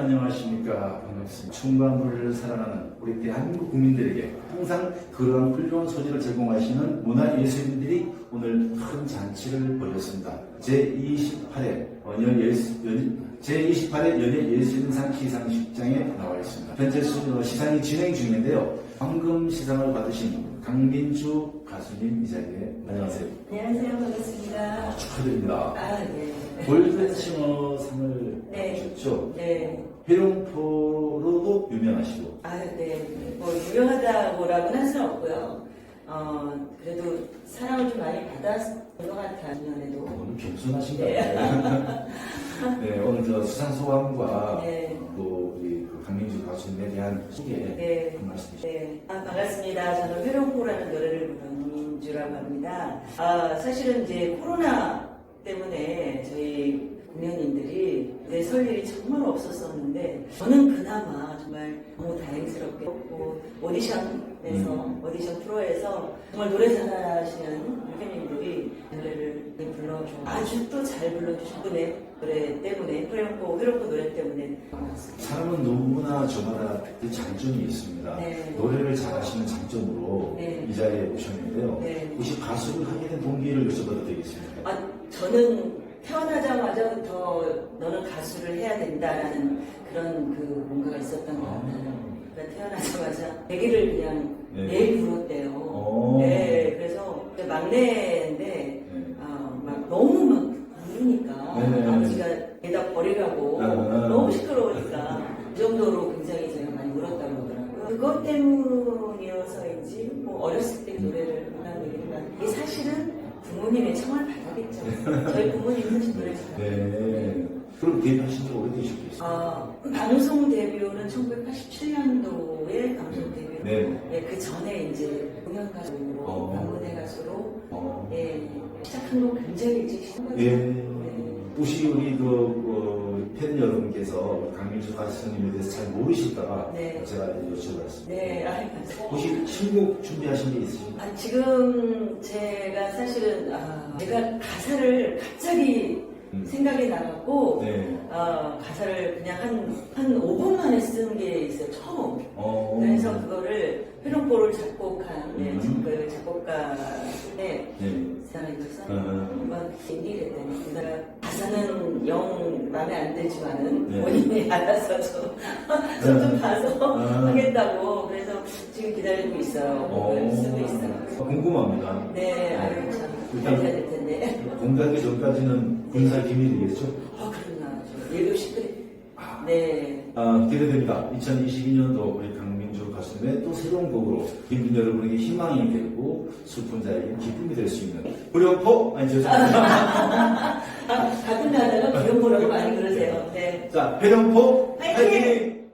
안녕하십니까 반갑습니다. 총과물을 사랑하는 우리 대한민국 국민들에게 항상 그러한 훌륭한 소재를 제공하시는 문화예술인들이 오늘 큰 잔치를 벌였습니다. 제28회 연예 제28회 연예 예술인상 시상식장에 나와 있습니다. 현재 수- 시상이 진행 중인데요. 방금 시상을 받으신 강민주 가수님 이 자리에 안녕하세요. 안녕하세요. 반갑습니다. 축하드립니다. 아, 네. 골든싱어 상을 네. 받으셨죠? 네. 회룡포로도 유명하시고 아, 네. 뭐, 유명하다고라고는 할 수는 없고요. 어, 그래도 사랑을 좀 많이 받았던 것 같아요, 작년에도. 오늘 겸손하신 것 네. 같아요. 네, 오늘 저 수상 소감과 네. 또 우리 그 강민주 가수님에 대한 소개 네. 한 말씀 주시죠. 네. 아, 반갑습니다. 저는 회룡포라는 노래를 부른 민주라고 합니다. 아, 사실은 이제 코로나 때문에 저희 공연인들이 내설 일이 정말 없었었는데 저는 그나마 정말 너무 다행스럽게 뭐 오디션에서 음. 오디션 프로에서 정말 노래 잘하시는 팬님들이 노래를 불러줘 아주 또 잘 불러주신 분의 노래 때문에 회룡포 회룡포 노래 때문에. 사람은 누구나 저마다 그 장점이 있습니다. 네. 노래를 잘하시는 장점으로 네. 이 자리에 오셨는데요. 네. 혹시 가수를 하게 된 동기를 여쭤봐도 되겠습니까? 아, 저는 태어나자마자부터 너는 가수를 해야 된다라는 그런 그 뭔가가 있었던 것 같아요. 그러니까 태어나자마자 얘기를 그냥 네. 매일 불었대요. 오. 네, 그래서 막내인데 네. 아, 막 너무 막 부르니까 네네. 아버지가 애다 버리라고 아. 너무 시끄러우니까 그 정도로 굉장히 제가 많이 울었다고 하더라고요. 그것 때문이어서인지 뭐 어렸을 때 노래를 한다는 얘기가 이게 사실은 부모님의 청을 받아겠죠. 저희 부모님은 노래 잘해요. 네. 그럼 데뷔하신 지 오래되셨겠어요? 아, 방송 데뷔는 1987년도에 방송 데뷔. 네. 예, 그 전에 이제 공연 가수로, 어. 방문회 가수로, 어. 예, 시작한 건 굉장히 일찍 시작한 거죠. 예. 네. 혹시 우리 그, 어, 팬 여러분께서 강민주 가수님에 대해서 잘 모르실까봐 네. 제가 여쭤봤습니다. 네, 맞아요. 혹시 신곡 준비하신 게 있으신가요? 아, 지금 제가 사실은, 아, 제가 가사를 갑자기 음. 생각이 나갖고, 네. 아, 가사를 그냥 한, 한 5분 만에 쓴 게 있어요, 처음. 어. 그래서 그거를 회룡포를 작곡한 네, 음. 그 작곡가의 네. 사람이 있어서 음. 한번 얘기를 했더니 그 사람 가사는 영 마음에 안 들지만은 네. 본인이 알아서 좀좀 좀 봐서 음. 하겠다고 그래서 지금 기다리고 있어요. 곡을 쓰고 어, 있어요. 궁금합니다. 네, 아유 참 일단- 잘될 텐데. 공개하기 전까지는 군사 기밀이겠죠? 아 예도 시끄럽. 아, 네. 아, 기대됩니다. 2022년도 우리 강민주 가수님의 또 새로운 곡으로 김민 여러분에게 희망이 되고 슬픈 자에게 기쁨이 될 수 있는 무력포 아니 죄송합니다. 아, 가끔 가다가 기억보라고 많이 그러세요. 네. 자, 회령포 화이팅! 화이팅!